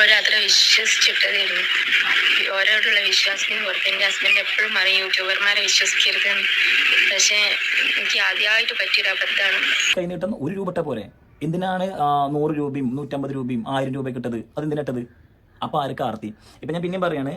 ഓരോരുത്തരെ വിശ്വസിച്ചിട്ടതായിരുന്നു ഓരോരുള്ള വിശ്വാസത്തിന് പുറത്ത് എന്റെ ഹസ്ബൻഡ് എപ്പോഴും പറയും യൂട്യൂബർമാരെ വിശ്വസിക്കരുത് പക്ഷേ എനിക്ക് ആദ്യമായിട്ട് പറ്റിയൊരു അബദ്ധമാണ്. കൈനീട്ടം ഒരു രൂപ ഇട്ട പോരെ? എന്തിനാണ് നൂറ് രൂപയും നൂറ്റമ്പത് രൂപയും ആയിരം രൂപ കിട്ടത്? അതെന്തിനിട്ടത് അപ്പോൾ ആർക്ക് ആർത്തി? ഇപ്പം ഞാൻ പിന്നെയും പറയാണ്.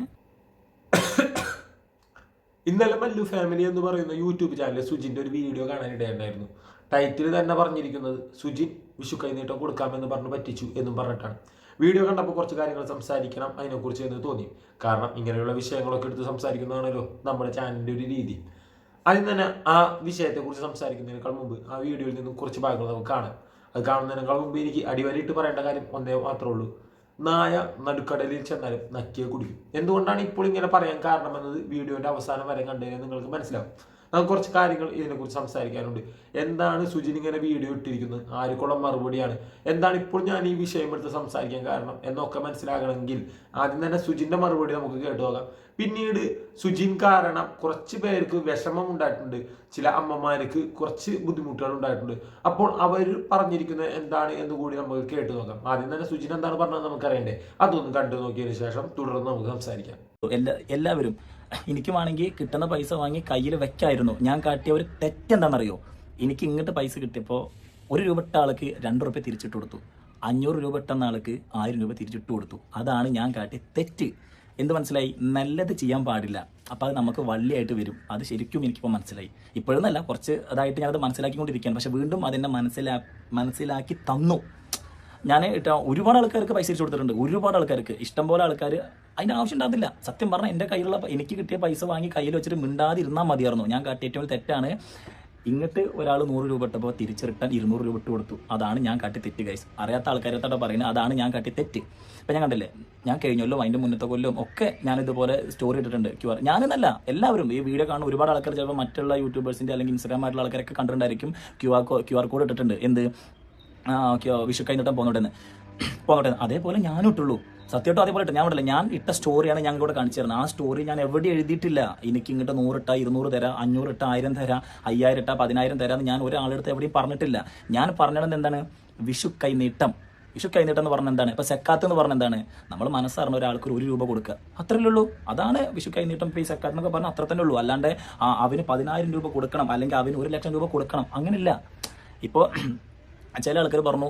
ഇന്നലെ മല്ലു ഫാമിലി എന്ന് പറയുന്ന യൂട്യൂബ് ചാനലിൽ സുജിന്റെ ഒരു വീഡിയോ കാണാനിടയുണ്ടായിരുന്നു ടൈറ്റിൽ തന്നെ പറഞ്ഞിരിക്കുന്നത് സുജിൻ വിഷു കൈനീട്ടം കൊടുക്കാമെന്ന് പറഞ്ഞു പറ്റിച്ചു എന്നും പറഞ്ഞിട്ടാണ്. വീഡിയോ കണ്ടപ്പോൾ കുറച്ച് കാര്യങ്ങൾ സംസാരിക്കണം അതിനെക്കുറിച്ച് എന്ന് തോന്നി. കാരണം ഇങ്ങനെയുള്ള വിഷയങ്ങളൊക്കെ എടുത്ത് സംസാരിക്കുന്നതാണല്ലോ നമ്മുടെ ചാനലിന്റെ ഒരു രീതി. ആദ്യം തന്നെ ആ വിഷയത്തെക്കുറിച്ച് സംസാരിക്കുന്നതിനേക്കാൾ മുമ്പ് ആ വീഡിയോയിൽ നിന്നും കുറച്ച് ഭാഗങ്ങൾ നമുക്ക് കാണാം. അത് കാണുന്നതിനേക്കാൾ മുമ്പ് എനിക്ക് അടിവരയിട്ട് പറയേണ്ട കാര്യം ഒന്നേ മാത്രമേ ഉള്ളൂ. നായ നടുക്കടലിൽ ചെന്നാലും നക്കിയെ കുടിക്കും. എന്തുകൊണ്ടാണ് ഇപ്പോൾ ഇങ്ങനെ പറയാൻ കാരണമെന്നത് വീഡിയോയുടെ അവസാനം വരെ കണ്ടതിന് നിങ്ങൾക്ക് മനസ്സിലാവും. നമുക്ക് കുറച്ച് കാര്യങ്ങൾ ഇതിനെക്കുറിച്ച് സംസാരിക്കാനുണ്ട്. എന്താണ് സുജിൻ ഇങ്ങനെ വീഡിയോ ഇട്ടിരിക്കുന്നത്? ആർക്കുള്ള മറുപടിയാണ്? എന്താണ് ഇപ്പോൾ ഞാൻ ഈ വിഷയം എടുത്ത് സംസാരിക്കാൻ കാരണം എന്നൊക്കെ മനസ്സിലാകണമെങ്കിൽ ആദ്യം തന്നെ സുജിന്റെ മറുപടി നമുക്ക് കേട്ടു നോക്കാം. പിന്നീട് സുജിൻ കാരണം കുറച്ച് പേർക്ക് വിഷമം ഉണ്ടായിട്ടുണ്ട്. ചില അമ്മമാർക്ക് കുറച്ച് ബുദ്ധിമുട്ടുകൾ ഉണ്ടായിട്ടുണ്ട്. അപ്പോൾ അവർ പറഞ്ഞിരിക്കുന്നത് എന്താണ് എന്ന് കൂടി നമുക്ക് കേട്ടു നോക്കാം. ആദ്യം തന്നെ സുജിൻ എന്താണ് പറഞ്ഞത് നമുക്കറിയണ്ടേ? അതൊന്ന് കണ്ടു നോക്കിയതിനു ശേഷം തുടർന്ന് നമുക്ക് സംസാരിക്കാം. എല്ലാ എല്ലാവരും. എനിക്ക് വേണമെങ്കിൽ കിട്ടുന്ന പൈസ വാങ്ങി കയ്യിൽ വെക്കായിരുന്നു. ഞാൻ കാട്ടിയ ഒരു തെറ്റെന്താണെന്നറിയോ? എനിക്ക് ഇങ്ങോട്ട് പൈസ കിട്ടിയപ്പോൾ ഒരു രൂപ ഇട്ട ആൾക്ക് രണ്ട് റുപ്യ തിരിച്ചിട്ട് കൊടുത്തു. അഞ്ഞൂറ് രൂപ ഇട്ടുന്ന ആൾക്ക് ആയിരം രൂപ തിരിച്ചിട്ട് കൊടുത്തു. അതാണ് ഞാൻ കാട്ടിയ തെറ്റ്. എന്ത് മനസ്സിലായി? നല്ലത് ചെയ്യാൻ പാടില്ല. അപ്പോൾ അത് നമുക്ക് വള്ളിയായിട്ട് വരും. അത് ശരിക്കും എനിക്കിപ്പോൾ മനസ്സിലായി. ഇപ്പോഴൊന്നല്ല കുറച്ച് അതായിട്ട് ഞാനത് മനസ്സിലാക്കിക്കൊണ്ടിരിക്കുകയാണ്. പക്ഷെ വീണ്ടും അതെന്നെ മനസ്സിലാ മനസ്സിലാക്കി തന്നു. ഞാൻ ഒരുപാട് ആൾക്കാർക്ക് പൈസ തിരിച്ചു കൊടുത്തിട്ടുണ്ട്. ഒരുപാട് ആൾക്കാർക്ക്. ഇഷ്ടംപോലെ ആൾക്കാർ അതിന്റെ ആവശ്യം ഉണ്ടാകില്ല സത്യം പറഞ്ഞാൽ എന്റെ കയ്യിലുള്ള എനിക്ക് കിട്ടിയ പൈസ വാങ്ങി കയ്യിൽ വെച്ചിട്ട് മിണ്ടാതിരുന്നാൽ മതിയായിരുന്നു. ഞാൻ കാട്ടിയ ഏറ്റവും തെറ്റാണ് ഇങ്ങോട്ട് ഒരാൾ നൂറ് രൂപ ഇട്ടപ്പോൾ തിരിച്ച് റിട്ടേൺ ഇരുന്നൂറ് രൂപ ഇട്ട് കൊടുത്തു. അതാണ് ഞാൻ കാട്ടി തെറ്റ് ഗൈസ് അറിയാത്ത ആൾക്കാരത്തോടെ പറയുന്നത് അതാണ് ഞാൻ കാട്ടി തെറ്റ്. ഇപ്പം ഞാൻ കണ്ടില്ലേ? ഞാൻ കഴിഞ്ഞ കൊല്ലം അതിന്റെ മുന്നത്തെ കൊല്ലം ഒക്കെ ഞാൻ ഇതുപോലെ സ്റ്റോറി ഇട്ടിട്ടുണ്ട്. ക്യു ആർ ഞാനെന്നല്ല എല്ലാവരും ഈ വീഡിയോ കാണുന്ന ഒരുപാട് ആൾക്കാർ ചിലപ്പോൾ മറ്റുള്ള യൂട്യൂബേഴ്സിന്റെ അല്ലെങ്കിൽ ഇൻസ്റ്റാഗ്രാമായിട്ടുള്ള ആൾക്കാരൊക്കെ കണ്ടിട്ടുണ്ടായിരിക്കും. Q R Q R code ഇട്ടിട്ടുണ്ട്. എന്ത്? ആ ഓക്കെ വിഷു കഴിഞ്ഞിട്ട് പോന്നോട്ടെന്ന് പോന്നോട്ടെ അതേപോലെ ഞാനും ഇട്ടുള്ളൂ സത്യമായിട്ടും അതേപോലെ ഇട്ട് ഞാൻ ഇട്ടില്ല ഞാൻ ഇട്ട സ്റ്റോറിയാണ് ഞാൻ ഇവിടെ കാണിച്ചു തരുന്നത്. ആ സ്റ്റോറി ഞാൻ എവിടെ എഴുതിയിട്ടില്ല. എനിക്ക് ഇങ്ങോട്ട് നൂറിട്ട ഇരുന്നൂറ് തരാം അഞ്ഞൂറ് ഇട്ട ആയിരം തരാം അയ്യായിരം ഇട്ട പതിനായിരം തരാം ഞാൻ ഒരാളെടുത്ത് എവിടെയും പറഞ്ഞിട്ടില്ല. ഞാൻ പറഞ്ഞത് എന്താണ്? വിഷു കൈനീട്ടം. വിഷു കൈനീട്ടം എന്ന് പറഞ്ഞ എന്താണ്? ഇപ്പൊ സെക്കാത്ത് എന്ന് പറഞ്ഞ എന്താണ്? നമ്മൾ മനസ്സറിഞ്ഞ ഒരാൾക്ക് ഒരു രൂപ കൊടുക്കുക. അത്രയല്ലേ ഉള്ളൂ. അതാണ് വിഷു കൈനീട്ടം ഇപ്പൊ ഈ സെക്കാത്ത് എന്നൊക്കെ പറഞ്ഞാൽ അത്ര തന്നെ ഉള്ളൂ. അല്ലാണ്ട് അവന് പതിനായിരം രൂപ കൊടുക്കണം അല്ലെങ്കിൽ അവന് ഒരു ലക്ഷം രൂപ കൊടുക്കണം അങ്ങനെയില്ല. ഇപ്പോൾ ചില ആൾക്കാർ പറഞ്ഞു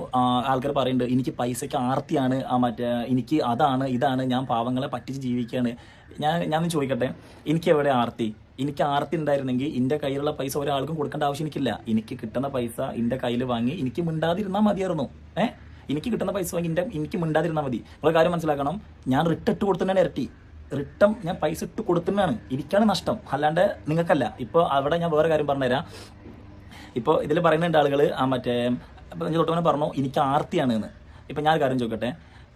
ആൾക്കാർ പറയുന്നുണ്ട് എനിക്ക് പൈസയ്ക്ക് ആർത്തിയാണ് ആ മറ്റേ എനിക്ക് അതാണ് ഇതാണ് ഞാൻ പാവങ്ങളെ പറ്റിച്ച് ജീവിക്കുകയാണ് ഞാൻ ഞാൻ ചോദിക്കട്ടെ എനിക്ക് എവിടെ ആർത്തി? എനിക്ക് ആർത്തി ഉണ്ടായിരുന്നെങ്കിൽ എന്റെ കയ്യിലുള്ള പൈസ ഒരാൾക്കും കൊടുക്കേണ്ട ആവശ്യം എനിക്കില്ല. എനിക്ക് കിട്ടുന്ന പൈസ എന്റെ കയ്യിൽ വാങ്ങി എനിക്ക് മിണ്ടാതിരുന്നാൽ മതിയായിരുന്നു. ഏഹ് എനിക്ക് കിട്ടുന്ന പൈസ വാങ്ങി എന്റെ എനിക്ക് മിണ്ടാതിരുന്നാൽ മതി. നിങ്ങൾ കാര്യം മനസ്സിലാക്കണം ഞാൻ റിട്ടിട്ട് കൊടുത്തതാണ് ഇരട്ടി. റിട്ടം ഞാൻ പൈസ ഇട്ട് കൊടുക്കുന്നതാണ് എനിക്കാണ് നഷ്ടം. അല്ലാണ്ട് നിങ്ങൾക്കല്ല. ഇപ്പോൾ അവിടെ ഞാൻ വേറെ കാര്യം പറഞ്ഞുതരാം. ഇപ്പോൾ ഇതിൽ പറയുന്നുണ്ട് ആളുകൾ ആ മറ്റേ ഞാൻ തൊട്ടവനെ പറഞ്ഞു എനിക്ക് ആർത്തിയാണ് എന്ന്. ഇപ്പം ഞാൻ കാര്യം ചോദിക്കട്ടെ?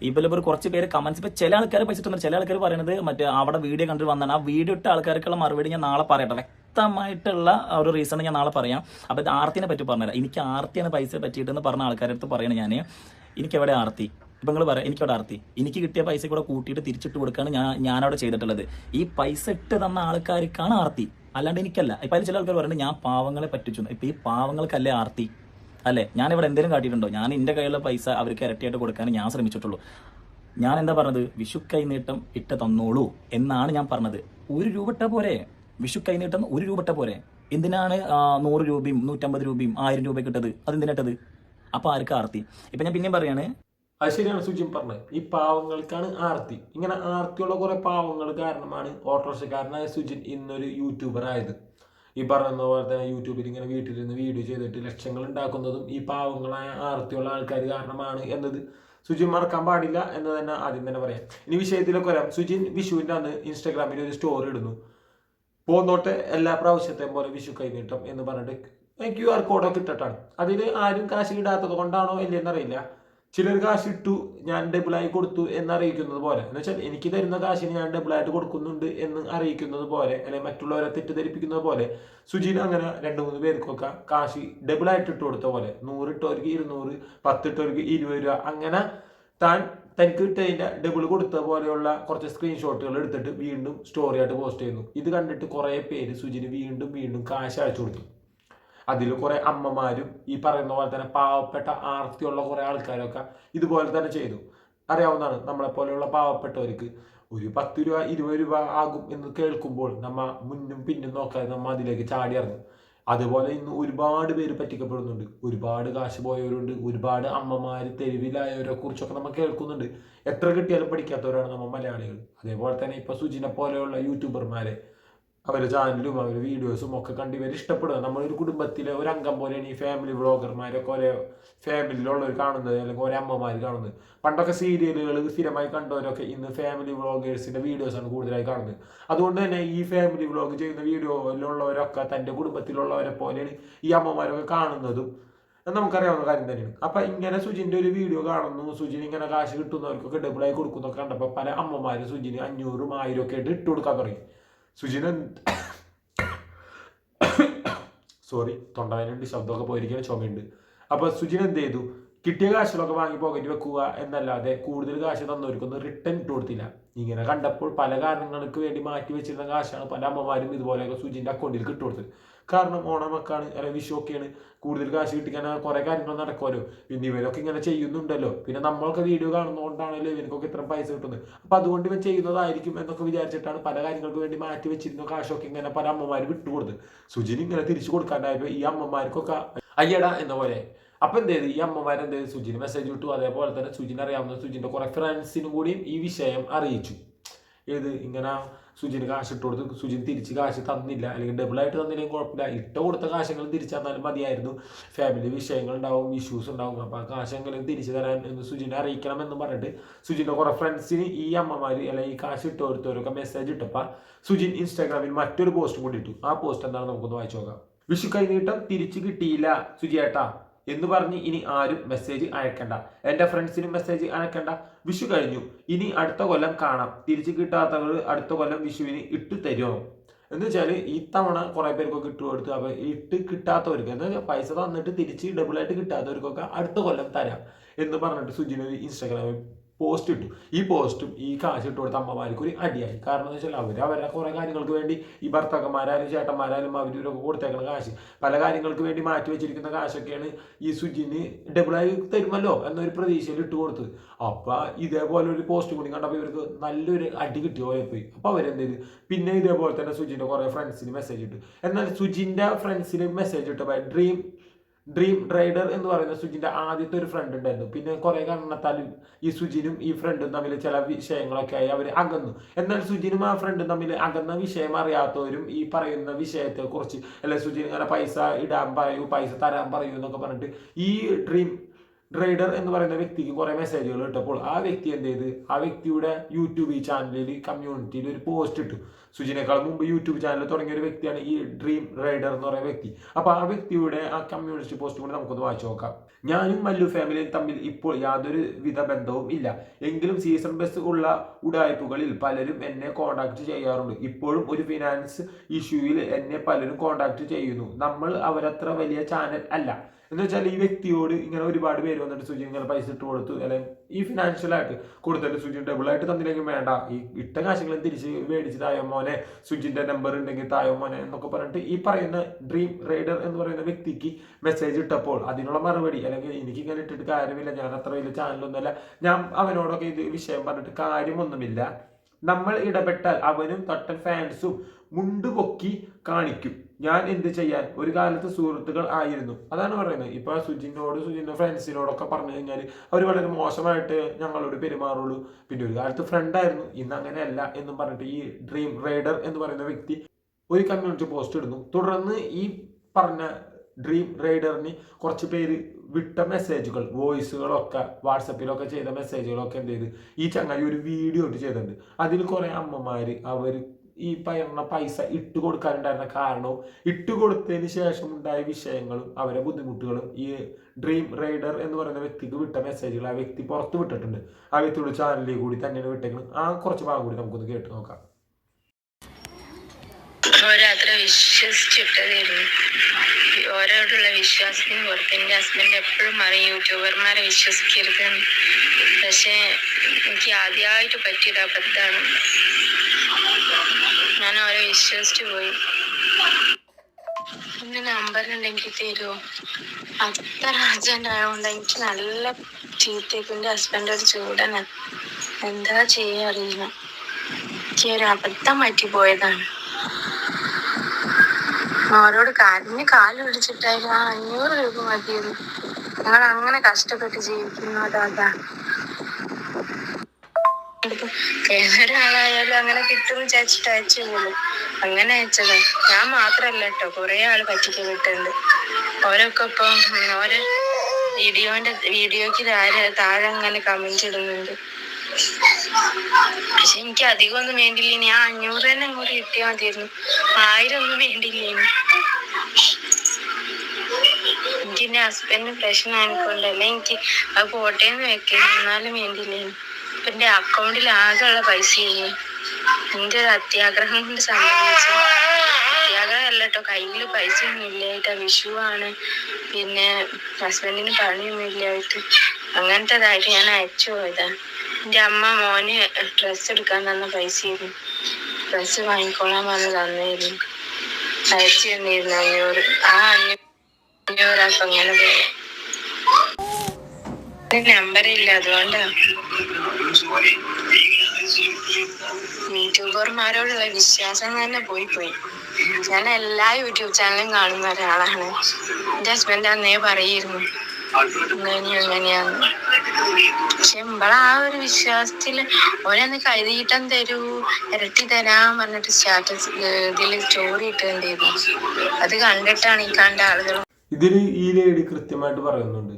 ഇപ്പോൾ കുറച്ച് പേര് കമൻസ് ഇപ്പോൾ ചില ആൾക്കാർ പൈസ ചില ആൾക്കാർ പറയുന്നത് മറ്റേ അവിടെ വീഡിയോ കണ്ടിട്ട് വന്നാണ് ആ വീഡിയോ ഇട്ട ആൾക്കാർക്കുള്ള മറുപടി ഞാൻ നാളെ പറയട്ടെ. വ്യക്തമായിട്ടുള്ള ഒരു റീസൺ ഞാൻ നാളെ പറയാം. അപ്പോൾ ആർത്തിനെ പറ്റി പറഞ്ഞുതരാം. എനിക്ക് ആർത്തിയാണ് പൈസ പറ്റിയിട്ടെന്ന് പറഞ്ഞ ആൾക്കാരുടെ അടുത്ത് ഞാൻ എനിക്ക് എവിടെ ആർത്തി? ഇപ്പം നിങ്ങൾ പറയാം എനിക്കവിടെ ആർത്തി? എനിക്ക് കിട്ടിയ പൈസ കൂടെ കൂട്ടിയിട്ട് തിരിച്ചിട്ട് കൊടുക്കുകയാണ് ഞാൻ ഞാനവിടെ ചെയ്തിട്ടുള്ളത്. ഈ പൈസ ഇട്ട് തന്ന ആൾക്കാർക്കാണ് ആർത്തി. അല്ലാണ്ട് എനിക്കല്ല. ഇപ്പം അതിൽ ചില ആൾക്കാർ പറയുന്നത് ഞാൻ പാവങ്ങളെ പറ്റിച്ചു. ഇപ്പം ഈ പാവങ്ങൾക്കല്ലേ ആർത്തി? അല്ലേ? ഞാൻ ഇവിടെ എന്തെങ്കിലും കാട്ടിയിട്ടുണ്ടോ? ഞാൻ എന്റെ കയ്യിലുള്ള പൈസ അവർക്ക് ഇരട്ടിയായിട്ട് കൊടുക്കാൻ ഞാൻ ശ്രമിച്ചിട്ടുള്ളൂ. ഞാൻ എന്താ പറഞ്ഞത്? വിഷു കൈനീട്ടം ഇട്ട തന്നോളൂ എന്നാണ് ഞാൻ പറഞ്ഞത്. ഒരു രൂപട്ട പോരെ? വിഷു കൈനീട്ടം ഒരു രൂപട്ട പോരെ? എന്തിനാണ് നൂറ് രൂപയും നൂറ്റമ്പത് രൂപയും ആയിരം രൂപ കിട്ടത് അതെന്തിനിട്ടത് അപ്പൊ ആർക്ക് ആർത്തി? ഇപ്പൊ ഞാൻ പിന്നെയും പറയാണ്. അത് ശരിയാണ് സുജിൻ പറഞ്ഞത്. ഈ പാവങ്ങൾക്കാണ് ആർത്തി. ഇങ്ങനെ ആർത്തിയുള്ള കുറെ പാവങ്ങൾ കാരണമാണ് ഓട്ടോറിക്ഷക്കാരനായ സുജിൻ ഇന്നൊരു യൂട്യൂബർ ആയത്. ഈ പറയുന്ന പോലെ തന്നെ യൂട്യൂബിൽ ഇങ്ങനെ വീട്ടിലിരുന്ന് വീഡിയോ ചെയ്തിട്ട് ലക്ഷങ്ങൾ ഉണ്ടാക്കുന്നതും ഈ പാവങ്ങളായ ആർത്തിയുള്ള ആൾക്കാർ കാരണമാണ് എന്നത് സുജിൻ മറക്കാൻ പാടില്ല എന്ന് തന്നെ ആദ്യം തന്നെ പറയാം. ഇനി വിഷയത്തിലൊക്കെ വരാം. സുജിൻ വിഷുവിന്റെ അന്ന് ഇൻസ്റ്റാഗ്രാമിൽ ഒരു സ്റ്റോറി ഇടുന്നു. പോന്നോട്ടെ എല്ലാ പ്രാവശ്യത്തെയും പോലെ വിഷു കൈനീട്ടം എന്ന് പറഞ്ഞിട്ട് ക്യു ആർ കോഡൊക്കെ ഇട്ടിട്ടാണ്. അതിൽ ആരും കാശ് ഇടാത്തത് കൊണ്ടാണോ ഇല്ലെന്നറിയില്ല ചിലർ ഇട്ടു ഞാൻ ഡബിളായി കൊടുത്തു എന്ന് അറിയിക്കുന്നത് പോലെ. എന്ന് വെച്ചാൽ എനിക്ക് തരുന്ന കാശിന് ഞാൻ ഡബിളായിട്ട് കൊടുക്കുന്നുണ്ട് എന്ന് അറിയിക്കുന്നത് പോലെ അല്ലെങ്കിൽ മറ്റുള്ളവരെ തെറ്റിദ്ധരിപ്പിക്കുന്നത് പോലെ. സുജീൻ അങ്ങനെ രണ്ട് മൂന്ന് പേർക്കൊക്കെ കാശ് ഡബിളായിട്ട് ഇട്ട് കൊടുത്ത പോലെ. നൂറ് ഇട്ടവർക്ക് ഇരുന്നൂറ് പത്ത് ഇട്ടവർക്ക് ഇരുപത് രൂപ. അങ്ങനെ താൻ തനിക്ക് കിട്ടിയതിന്റെ ഡബിൾ കൊടുത്ത പോലെയുള്ള കുറച്ച് സ്ക്രീൻഷോട്ടുകൾ എടുത്തിട്ട് വീണ്ടും സ്റ്റോറിയായിട്ട് പോസ്റ്റ് ചെയ്യുന്നു. ഇത് കണ്ടിട്ട് കുറേ പേര് സുജിന് വീണ്ടും വീണ്ടും കാശ് അയച്ചു കൊടുത്തു. അതിൽ കുറെ അമ്മമാരും ഈ പറയുന്ന പോലെ തന്നെ പാവപ്പെട്ട ആർത്തിയുള്ള കുറെ ആൾക്കാരൊക്കെ ഇതുപോലെ തന്നെ ചെയ്തു. അറിയാവുന്നതാണ് നമ്മളെ പോലെയുള്ള പാവപ്പെട്ടവർക്ക് ഒരു പത്ത് രൂപ ഇരുപത് രൂപ ആകും എന്ന് കേൾക്കുമ്പോൾ നമ്മ മുന്നും പിന്നും നോക്കാതെ നമ്മ അതിലേക്ക് ചാടി ഇറങ്ങും. അതുപോലെ ഇന്ന് ഒരുപാട് പേര് പറ്റിക്കപ്പെടുന്നുണ്ട്. ഒരുപാട് കാശ് പോയവരുണ്ട്. ഒരുപാട് അമ്മമാര് തെരുവിലായവരെ കുറിച്ചൊക്കെ നമ്മൾ കേൾക്കുന്നുണ്ട്. എത്ര കിട്ടിയാലും പഠിക്കാത്തവരാണ് നമ്മൾ മലയാളികൾ. അതേപോലെ തന്നെ ഇപ്പൊ സുജിനെ പോലെയുള്ള യൂട്യൂബർമാരെ അവരുടെ ചാനലും അവരുടെ വീഡിയോസും ഒക്കെ കണ്ട് ഇവർ ഇഷ്ടപ്പെടുക നമ്മളൊരു കുടുംബത്തിലെ ഒരു അംഗം പോലെയാണ് ഈ ഫാമിലി വ്ളോഗർമാരൊക്കെ ഒരേ ഫാമിലിയിലുള്ളവർ കാണുന്നത് അല്ലെങ്കിൽ ഒരേ അമ്മമാർ കാണുന്നത്. പണ്ടൊക്കെ സീരിയലുകൾ സ്ഥിരമായി കണ്ടവരൊക്കെ ഇന്ന് ഫാമിലി വ്ളോഗേഴ്സിന്റെ വീഡിയോസാണ് കൂടുതലായി കാണുന്നത്. അതുകൊണ്ട് തന്നെ ഈ ഫാമിലി വ്ളോഗ് ചെയ്യുന്ന വീഡിയോയിലുള്ളവരൊക്കെ തന്റെ കുടുംബത്തിലുള്ളവരെ പോലെയാണ് ഈ അമ്മമാരൊക്കെ കാണുന്നതും. നമുക്കറിയാവുന്ന കാര്യം തന്നെയാണ്. അപ്പൊ ഇങ്ങനെ സുജിന്റെ ഒരു വീഡിയോ കാണുന്നു സുജിൻ ഇങ്ങനെ കാശ് കിട്ടുന്നവർക്കൊക്കെ ഡബിളായി കൊടുക്കുന്നൊക്കെ കണ്ടപ്പോൾ പല അമ്മമാരും സുജിന് അഞ്ഞൂറും ആയിരം ഒക്കെ ആയിട്ട് ഇട്ട് കൊടുക്കാൻ തുടങ്ങി. സുജിന് സോറി തൊണ്ടവേനുണ്ട് ശബ്ദമൊക്കെ പോയിരിക്കുന്ന ചുമയുണ്ട് അപ്പോൾ സുജിൻ എന്ത് ചെയ്തു കിട്ടിയ കാശിലൊക്കെ വാങ്ങി പോക്കറ്റ് വെക്കുക എന്നല്ലാതെ കൂടുതൽ കാശ് തന്നവർക്കൊന്നും റിട്ടേൺ ഇട്ട് കൊടുത്തില്ല. ഇങ്ങനെ കണ്ടപ്പോൾ പല കാരണങ്ങൾക്ക് വേണ്ടി മാറ്റി വെച്ചിരുന്ന കാശാണ് പല അമ്മമാരും ഇതുപോലെയൊക്കെ സുജിന്റെ അക്കൗണ്ടിൽ ഇട്ട് കൊടുത്തത്. കാരണം ഓണമൊക്കെയാണ് അല്ലെങ്കിൽ വിഷു ഒക്കെയാണ്. കൂടുതൽ കാശ് കിട്ടിക്കാൻ കുറെ കാര്യങ്ങൾ നടക്കുമല്ലോ പിന്നെ ഇവരൊക്കെ ഇങ്ങനെ ചെയ്യുന്നുണ്ടല്ലോ. പിന്നെ നമ്മളൊക്കെ വീഡിയോ കാണുന്നതുകൊണ്ടാണല്ലോ ഇവർക്കൊക്കെ ഇത്ര പൈസ കിട്ടുന്നത്. അപ്പൊ അതുകൊണ്ട് ഇവ ചെയ്യുന്നതായിരിക്കും എന്നൊക്കെ വിചാരിച്ചിട്ടാണ് പല കാര്യങ്ങൾക്ക് വേണ്ടി മാറ്റി വെച്ചിരുന്ന കാശൊക്കെ ഇങ്ങനെ പല അമ്മമാർ വിട്ടുകൊടുത്ത് സുജിന് ഇങ്ങനെ തിരിച്ചു കൊടുക്കാണ്ടായപ്പോ ഈ അമ്മമാർക്കൊക്കെ അയ്യടാ എന്ന പോലെ അപ്പൊ എന്ത് ചെയ്തു? ഈ അമ്മമാർ എന്ത് ചെയ്തു? സുജിന് മെസ്സേജ് വിട്ടു അതേപോലെ തന്നെ സുജിന് അറിയാവുന്ന സുജിന്റെ കുറെ ഫ്രണ്ട്സിനും കൂടിയും ഈ വിഷയം അറിയിച്ചു. ഏത്? ഇങ്ങനെ സുജിന് കാശ് ഇട്ട് കൊടുത്ത് സുജിൻ തിരിച്ച് കാശ് തന്നില്ല. അല്ലെങ്കിൽ ഡബിൾ ആയിട്ട് തന്നില്ലെങ്കിൽ കുഴപ്പമില്ല. ഇട്ട് കൊടുത്ത കാശെങ്കിലും തിരിച്ചു തന്നാലും മതിയായിരുന്നു. ഫാമിലി വിഷയങ്ങൾ ഉണ്ടാവും ഇഷ്യൂസ് ഉണ്ടാവും. അപ്പൊ ആ കാശെങ്കിലും തിരിച്ചു തരാൻ എന്ന് സുജിനെ അറിയിക്കണം എന്ന് പറഞ്ഞിട്ട് സുജിന്റെ കുറെ ഫ്രണ്ട്സിന് ഈ അമ്മമാര് അല്ലെങ്കിൽ ഈ കാശ് ഇട്ട് കൊടുത്തവരൊക്കെ മെസ്സേജ് ഇട്ടപ്പോ സുജിൻ ഇൻസ്റ്റാഗ്രാമിൽ മറ്റൊരു പോസ്റ്റ് കൂടി ഇട്ടു. ആ പോസ്റ്റ് എന്താണ് നമുക്കൊന്ന് വായിച്ചു നോക്കാം. വിഷു കൈനീട്ടം തിരിച്ചു കിട്ടിയില്ല സുജിയേട്ടാ. എന്ന് പറഞ്ഞ് ഇനി ആരും മെസ്സേജ് അയക്കണ്ട. എന്റെ ഫ്രണ്ട്സിനും മെസ്സേജ് അയക്കണ്ട. വിഷു കഴിഞ്ഞു. ഇനി അടുത്ത കൊല്ലം കാണാം. തിരിച്ചു കിട്ടാത്തവർ അടുത്ത കൊല്ലം വിഷുവിന് ഇട്ട് തരുമോ എന്ന് വെച്ചാൽ ഈ തവണ കുറേ പേർക്കൊക്കെ ഇട്ട് കൊടുത്ത് അപ്പോൾ ഇട്ട് കിട്ടാത്തവർക്ക് എന്ന് വെച്ചാൽ പൈസ തന്നിട്ട് തിരിച്ച് ഡബിൾ ആയിട്ട് കിട്ടാത്തവർക്കൊക്കെ അടുത്ത കൊല്ലം തരാം എന്ന് പറഞ്ഞിട്ട് സുജിന് ഇൻസ്റ്റാഗ്രാമിൽ പോസ്റ്റ് ഇട്ടു. ഈ പോസ്റ്റും ഈ കാശ് ഇട്ട് കൊടുത്ത അമ്മമാർക്ക് ഒരു അടിയായി. കാരണം എന്ന് വെച്ചാൽ അവർ അവരുടെ കുറെ കാര്യങ്ങൾക്ക് വേണ്ടി ഈ ഭർത്താക്കന്മാരായാലും ചേട്ടന്മാരായാലും അവരൊക്കെ കൊടുത്തേക്കുന്ന കാശ്. പല കാര്യങ്ങൾക്ക് വേണ്ടി മാറ്റി വെച്ചിരിക്കുന്ന കാശൊക്കെയാണ് ഈ സുജിന് ഡബിളായി തരുമല്ലോ എന്നൊരു പ്രതീക്ഷയിൽ ഇട്ട് കൊടുത്തത്. അപ്പൊ ഇതേപോലെ ഒരു പോസ്റ്റ് കൂടി കണ്ടപ്പോൾ ഇവർക്ക് നല്ലൊരു അടി കിട്ടി പോയി അപ്പൊ അവരെന്ത് ചെയ്തു പിന്നെ ഇതേപോലെ തന്നെ സുജിന്റെ കുറെ ഫ്രണ്ട്സിന് മെസ്സേജ് ഇട്ടു. എന്നാൽ സുജിന്റെ ഫ്രണ്ട്സിന് മെസ്സേജ് ഇട്ടപ്പോൾ ഡ്രീം ഡ്രീം റൈഡർ എന്ന് പറയുന്ന സുജിന്റെ ആദ്യത്തെ ഒരു ഫ്രണ്ട് ഉണ്ടായിരുന്നു. പിന്നെ കുറെ കാരണത്താലും ഈ സുജിനും ഈ ഫ്രണ്ടും തമ്മിൽ ചില വിഷയങ്ങളൊക്കെ ആയി അവർ അകന്നു. എന്നാൽ സുജിനും ആ ഫ്രണ്ടും തമ്മിൽ അകന്ന വിഷയം അറിയാത്തവരും ഈ പറയുന്ന വിഷയത്തെ കുറിച്ച് അല്ലെ സുജിൻ ഇങ്ങനെ പൈസ ഇടാൻ പറയൂ പൈസ തരാൻ പറയൂ എന്നൊക്കെ പറഞ്ഞിട്ട് ഈ ഡ്രീം റൈഡർ എന്ന് പറയുന്ന വ്യക്തിക്ക് കുറെ മെസ്സേജുകൾ ഇട്ടപ്പോൾ ആ വ്യക്തി എന്ത് ചെയ്ത്? ആ വ്യക്തിയുടെ യൂട്യൂബ് ചാനലിൽ കമ്മ്യൂണിറ്റിയിൽ ഒരു പോസ്റ്റ് ഇട്ടു. സുജിനേക്കാൾ മുമ്പ് യൂട്യൂബ് ചാനൽ തുടങ്ങിയ ഒരു വ്യക്തിയാണ് ഈ ഡ്രീം റൈഡർ എന്ന് പറയുന്ന വ്യക്തി. അപ്പൊ ആ വ്യക്തിയുടെ ആ കമ്മ്യൂണിറ്റി പോസ്റ്റ് കൂടി നമുക്കൊന്ന് വായിച്ചു നോക്കാം. ഞാനും മല്ലു ഫാമിലിയും തമ്മിൽ ഇപ്പോൾ യാതൊരു വിധ ബന്ധവും ഇല്ല. എങ്കിലും സീസൺ ബസ് ഉള്ള ഉടായ്പകളിൽ പലരും എന്നെ കോണ്ടാക്ട് ചെയ്യാറുണ്ട്. ഇപ്പോഴും ഒരു ഫിനാൻസ് ഇഷ്യൂവിൽ എന്നെ പലരും കോണ്ടാക്ട് ചെയ്യുന്നു. നമ്മൾ അവരത്ര വലിയ ചാനൽ അല്ല. എന്ന് വെച്ചാൽ ഈ വ്യക്തിയോട് ഇങ്ങനെ ഒരുപാട് പേര് വന്നിട്ട് സുജി ഇങ്ങനെ പൈസ ഇട്ട് കൊടുത്തു അല്ലെങ്കിൽ ഈ ഫിനാൻഷ്യൽ ആയിട്ട് കൊടുത്തിട്ട് സുജി ഡബിളായിട്ട് തന്നില്ലെങ്കിൽ വേണ്ട. ഈ ഇട്ട കാശങ്ങളും തിരിച്ച് മേടിച്ച് തായോ മോനെ സുജിന്റെ നമ്പർ ഉണ്ടെങ്കിൽ തായോ മോനെ എന്നൊക്കെ പറഞ്ഞിട്ട് ഈ പറയുന്ന ഡ്രീം റൈഡർ എന്ന് പറയുന്ന വ്യക്തിക്ക് മെസ്സേജ് ഇട്ടപ്പോൾ അതിനുള്ള മറുപടി അല്ലെങ്കിൽ എനിക്ക് ഇങ്ങനെ ഇട്ടിട്ട് കാര്യമില്ല ഞാൻ അത്ര വലിയ ചാനലൊന്നുമല്ല ഞാൻ അവനോടൊക്കെ ഇത് വിഷയം പറഞ്ഞിട്ട് കാര്യമൊന്നുമില്ല. നമ്മൾ ഇടപെട്ടാൽ അവനും തൊട്ടൻ ഫാൻസും മുണ്ടുപൊക്കി കാണിക്കും. ഞാൻ എന്ത് ചെയ്യാൻ? ഒരു കാലത്ത് സുഹൃത്തുക്കൾ ആയിരുന്നു. അതാണ് പറയുന്നത്. ഇപ്പൊ സുജിനോട് സുജിന്റെ ഫ്രണ്ട്സിനോടൊക്കെ പറഞ്ഞു കഴിഞ്ഞാൽ അവർ വളരെ മോശമായിട്ട് ഞങ്ങളോട് പെരുമാറുള്ളൂ. പിന്നെ ഒരു കാലത്ത് ഫ്രണ്ട് ആയിരുന്നു. ഇന്ന് അങ്ങനെയല്ല എന്നും പറഞ്ഞിട്ട് ഈ ഡ്രീം റൈഡർ എന്ന് പറയുന്ന വ്യക്തി ഒരു കമ്മ്യൂണിറ്റി പോസ്റ്റ് ഇടുന്നു. തുടർന്ന് ഈ പറഞ്ഞ ഡ്രീം റൈഡറിന് കുറച്ച് പേര് വിട്ട മെസ്സേജുകൾ വോയിസുകളൊക്കെ വാട്സപ്പിലൊക്കെ ചെയ്ത മെസ്സേജുകളൊക്കെ എന്ത് ചെയ്ത്? ഈ ചങ്ങായി ഒരു വീഡിയോ ഇട്ട് ചെയ്തിട്ടുണ്ട്. അതിൽ കുറെ അമ്മമാര് അവർ ഈ പറയുന്ന പൈസ ഇട്ട് കൊടുക്കാനുണ്ടായിരുന്ന കാരണവും ഇട്ട് കൊടുത്തതിന് ശേഷം ഉണ്ടായ വിഷയങ്ങളും അവരെ ബുദ്ധിമുട്ടുകളും ഈ ഡ്രീം റൈഡർ എന്ന് പറയുന്ന വ്യക്തിക്ക് വിട്ട മെസ്സേജുകൾ ആ വ്യക്തി പുറത്ത് വിട്ടിട്ടുണ്ട്. ആ വ്യക്തിയുടെ ചാനലിൽ കൂടി തന്നെയാണ് വിട്ടേക്കുന്നത് ആ കുറച്ച് ഭാഗം കൂടി നമുക്കൊന്ന് കേട്ട് നോക്കാം. ഓരോരുത്തർ വിശ്വസിച്ചിട്ടതായിരുന്നു ഓരോടുള്ള വിശ്വാസത്തിന് പുറത്ത് എന്റെ ഹസ്ബൻഡ് എപ്പോഴും പറയും യൂട്യൂബർമാരെ വിശ്വസിക്കരുത് പക്ഷേ എനിക്ക് ആദ്യമായിട്ട് പറ്റിയത് അബദ്ധമാണ്. ഞാൻ അവരെ വിശ്വസിച്ചു പോയി. ഒന്ന് നമ്പർ ഉണ്ടെങ്കിൽ തരുമോ അത്ര അർജന്റ് ആയതുകൊണ്ട് എനിക്ക് നല്ല ചീത്തയ്ക്ക് എന്റെ ഹസ്ബൻഡ് ഒരു ചൂടന. എന്താ ചെയ്യാ അറിയില്ല. എനിക്ക് ഒരു അബദ്ധം പറ്റിപ്പോയതാണ് അവരോട് കാലിന് കാൽ പിടിച്ചിട്ടായിരുന്നു ആ അഞ്ഞൂറ് രൂപ മതിയെന്ന്. ഞങ്ങൾ അങ്ങനെ കഷ്ടപ്പെട്ട് ജീവിക്കുന്നതാ. ഏതൊരാളായാലും അങ്ങനെ കിട്ടും വിചാരിച്ചിട്ട് അയച്ചു പോകുന്നു അങ്ങനെ അയച്ചത്. ഞാൻ മാത്രല്ല കേട്ടോ കുറെ ആൾ പറ്റിക്ക് കിട്ടുന്നുണ്ട് ഓരോക്കെ ഇപ്പൊ ഓരോ വീഡിയോന്റെ വീഡിയോക്ക് താഴെ താഴെ അങ്ങനെ കമന്റ് ഇടുന്നുണ്ട്. പക്ഷെ എനിക്ക് അധികം ഒന്നും വേണ്ടില്ല ആ അഞ്ഞൂറ് തന്നെ അങ്ങോട്ട് കിട്ടിയാൽ മതിയായിരുന്നു. ആയിരം ഒന്നും വേണ്ടില്ലേനു. എനിക്ക് എന്റെ ഹസ്ബൻഡിന് പ്രശ്നം ആയിക്കൊണ്ടല്ലേ എനിക്ക് അത് പോട്ടേന്ന് വെക്കുന്നു എന്നാലും വേണ്ടില്ലേനു. എന്റെ അക്കൗണ്ടിൽ ആകെയുള്ള പൈസ എന്റെ ഒരു അത്യാഗ്രഹം കൊണ്ട് സംഭവിച്ചു അത്യാഗ്രഹം അല്ല കേട്ടോ കയ്യിൽ പൈസ ഒന്നും ഇല്ലായിട്ട് വിഷു ആണ് പിന്നെ ഹസ്ബൻഡിന് പണിയൊന്നും ഇല്ലായിട്ട്. അങ്ങനത്തേതായിട്ട് ഞാൻ അയച്ചു പോയതാ. എന്റെ അമ്മ മോന് ഡ്രസ്സ് എടുക്കാൻ തന്ന പൈസയായിരുന്നു. ഡ്രസ്സ് വാങ്ങിക്കോളാൻ പറഞ്ഞ് തന്നായിരുന്നു അയച്ചു തന്നിരുന്നു അഞ്ഞൂറ്. ആ അഞ്ഞൂറ് അഞ്ഞൂറ് അപ്പൊ അങ്ങനെ പോയി. നമ്പർ ഇല്ല അതുകൊണ്ടാ. യൂട്യൂബർമാരോടുള്ള വിശ്വാസം തന്നെ പോയി പോയി. ഞാൻ എല്ലാ യൂട്യൂബ് ചാനലും കാണുന്ന ഒരാളാണ്. എന്റെ ഹസ്ബൻഡ് അന്നേ പറയായിരുന്നു പക്ഷെ ഇമ്പള ആ ഒരു വിശ്വാസത്തിൽ ഓരോന്ന് കഴുതിയിട്ടും തരൂ ഇരട്ടി തരാൻ പറഞ്ഞിട്ട് സ്റ്റാറ്റസ് ഇതിൽ സ്റ്റോറി ഇട്ടുണ്ടായിരുന്നു അത് കണ്ടിട്ടാണ് ഈ കണ്ട ആളുകൾ ഇതിൽ ഈ ലേഡി കൃത്യമായിട്ട് പറയുന്നുണ്ട്.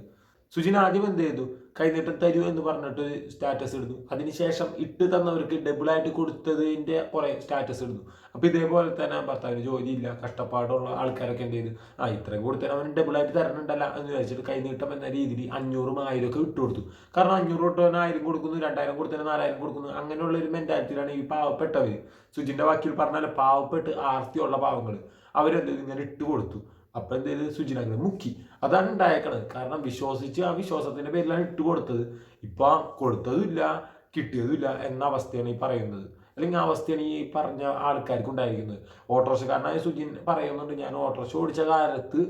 സുജിൻ ആദ്യം എന്ത് ചെയ്തു? കൈനീട്ടം തരൂ എന്ന് പറഞ്ഞിട്ട് സ്റ്റാറ്റസ് ഇടുന്നു. അതിനുശേഷം ഇട്ട് തന്നവർക്ക് ഡബിളായിട്ട് കൊടുത്തതിന്റെ കുറെ സ്റ്റാറ്റസ് ഇടുന്നു. അപ്പോൾ ഇതേപോലെ തന്നെ ഭർത്താവിന് ജോലിയില്ല കഷ്ടപ്പാടുള്ള ആൾക്കാരൊക്കെ എന്ത് ചെയ്തു? ആ ഇത്രയും കൊടുത്താൽ അവൻ ഡബിളായിട്ട് തരണുണ്ടല്ല എന്ന് വിചാരിച്ചിട്ട് കൈനീട്ടം എന്ന രീതിയിൽ അഞ്ഞൂറും ആയിരം ഒക്കെ ഇട്ട് കൊടുത്തു. കാരണം അഞ്ഞൂറ് തൊട്ടവന് ആയിരം കൊടുക്കുന്നു രണ്ടായിരം കൊടുത്തതിന് നാലായിരം കൊടുക്കുന്നു അങ്ങനെയുള്ള ഒരു മെന്റാലിറ്റിയിലാണ് ഈ പാവപ്പെട്ടവര്. സുജിന്റെ വാക്കിൽ പറഞ്ഞാൽ പാവപ്പെട്ട് ആർത്തിയുള്ള പാവങ്ങൾ അവരെന്ത്? ഇങ്ങനെ ഇട്ട് കൊടുത്തു. അപ്പൊ എന്ത് ചെയ്ത് മുക്കി. അതാണ് ഉണ്ടായേക്കണത്. കാരണം വിശ്വസിച്ച് ആ വിശ്വാസത്തിന്റെ പേരിലാണ് ഇട്ട് കൊടുത്തത്. ഇപ്പൊ കൊടുത്തതുമില്ല കിട്ടിയതുമില്ല എന്ന അവസ്ഥയാണ് ഈ പറയുന്നത്. അല്ലെങ്കിൽ ആ അവസ്ഥയാണ് ഈ പറഞ്ഞ ആൾക്കാർക്ക് ഉണ്ടായിരിക്കുന്നത്. ഓട്ടോറിക്ഷക്കാരനായ സുജിൻ പറയുന്നുണ്ട് ഞാൻ ഓട്ടോറിക്ഷ ഓടിച്ച കാലത്ത്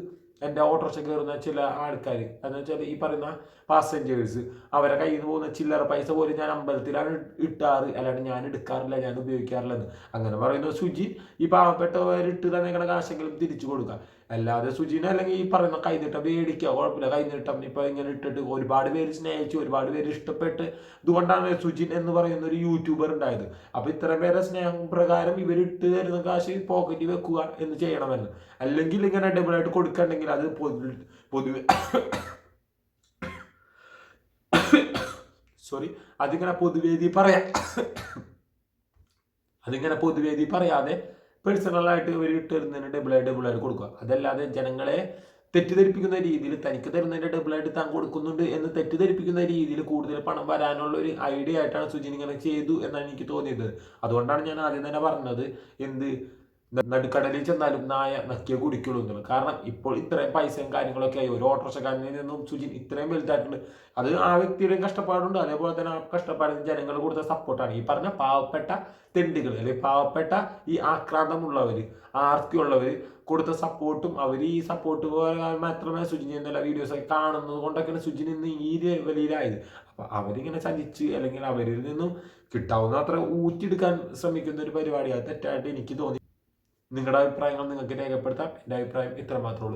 എന്റെ ഓട്ടോറിക്ഷ കയറുന്ന ചില ആൾക്കാർ എന്ന് വെച്ചാൽ ഈ പറയുന്ന പാസഞ്ചേഴ്സ് അവരെ കയ്യിൽ നിന്ന് പോകുന്ന ചില്ലറ പൈസ പോലും ഞാൻ അമ്പലത്തിലാണ് ഇട്ടാറ്. അല്ലാണ്ട് ഞാൻ എടുക്കാറില്ല ഞാൻ ഉപയോഗിക്കാറില്ലെന്ന്. അങ്ങനെ പറയുന്ന സുജി. ഈ പാവപ്പെട്ടവരിട്ട് തന്നേക്കണ കാശെങ്കിലും തിരിച്ചു കൊടുക്കുക അല്ലാതെ സുജിനെ അല്ലെങ്കിൽ ഈ പറയുന്ന കൈനീട്ടം മേടിക്കുക കുഴപ്പമില്ല. കൈനീട്ടം ഇപ്പൊ ഇങ്ങനെ ഇട്ടിട്ട് ഒരുപാട് പേര് സ്നേഹിച്ചു ഒരുപാട് പേര് ഇഷ്ടപ്പെട്ട് ഇതുകൊണ്ടാണ് സുജിൻ എന്ന് പറയുന്ന ഒരു യൂട്യൂബർ ഉണ്ടായത്. അപ്പൊ ഇത്രയും പേരെ സ്നേഹം പ്രകാരം ഇവർ ഇട്ട് തരുന്ന കാശ് പോക്കറ്റിൽ വെക്കുക എന്ന് ചെയ്യണമെന്ന്. അല്ലെങ്കിൽ ഇങ്ങനെ ഡബിൾ ആയിട്ട് കൊടുക്കണമെങ്കിൽ അത് പൊതു പൊതുവെ സോറി അതിങ്ങനെ പൊതുവേദി പറയാം. അതിങ്ങനെ പൊതുവേദി പറയാതെ പേഴ്സണലായിട്ട് ഇവർ തരുന്നതിന് ഡബിളായിട്ട് ഡബിളായിട്ട് കൊടുക്കുക. അതല്ലാതെ ജനങ്ങളെ തെറ്റിദ്ധരിപ്പിക്കുന്ന രീതിയിൽ തനിക്ക് തരുന്നതിന്റെ ഡബിളായിട്ട് താൻ കൊടുക്കുന്നുണ്ട് എന്ന് തെറ്റിദ്ധരിപ്പിക്കുന്ന രീതിയിൽ കൂടുതൽ പണം വരാനുള്ള ഒരു ഐഡിയ ആയിട്ടാണ് സുജിൻ ഇങ്ങനെ ചെയ്തു എന്നാണ് എനിക്ക് തോന്നിയത്. അതുകൊണ്ടാണ് ഞാൻ ആദ്യം തന്നെ പറഞ്ഞത്. എന്ത്? നടുക്കടലിൽ ചെന്നാലും നായ നക്കിയ കുടിക്കുള്ളൂ എന്നുള്ളത് കാരണം ഇപ്പോൾ ഇത്രയും പൈസയും കാര്യങ്ങളൊക്കെ ആയി. ഒരു ഓട്ടോറിക്ഷക്കാരനിൽ നിന്നും സുജിൻ ഇത്രയും വലുതായിട്ടുണ്ട്. അത് ആ വ്യക്തിയുടെയും കഷ്ടപ്പാടുണ്ട്. അതേപോലെ തന്നെ ആ കഷ്ടപ്പാടിന് ജനങ്ങൾ കൊടുത്ത സപ്പോർട്ടാണ് ഈ പറഞ്ഞ പാവപ്പെട്ട തെണ്ടികൾ അല്ലെങ്കിൽ പാവപ്പെട്ട ഈ ആക്രാന്തമുള്ളവർ ആർത്തിയുള്ളവർ കൊടുത്ത സപ്പോർട്ടും അവർ ഈ സപ്പോർട്ട് മാത്രമേ സുജിൻ എന്നുള്ള വീഡിയോസ് ഒക്കെ കാണുന്നത് കൊണ്ടൊക്കെയാണ് സുജിൻ ഇന്ന് ഈ ലെവലിലായത്. അപ്പോൾ അവരിങ്ങനെ ചലിച്ച് അല്ലെങ്കിൽ അവരിൽ നിന്നും കിട്ടാവുന്ന അത്ര ഊറ്റിയെടുക്കാൻ ശ്രമിക്കുന്ന ഒരു പരിപാടിയാണ്. തെറ്റായിട്ട് എനിക്ക് തോന്നി നിങ്ങളുടെ അഭിപ്രായങ്ങൾ നിങ്ങൾക്ക് രേഖപ്പെടുത്താം. എന്റെ അഭിപ്രായം ഇത്ര മാത്രമേ ഉള്ളൂ.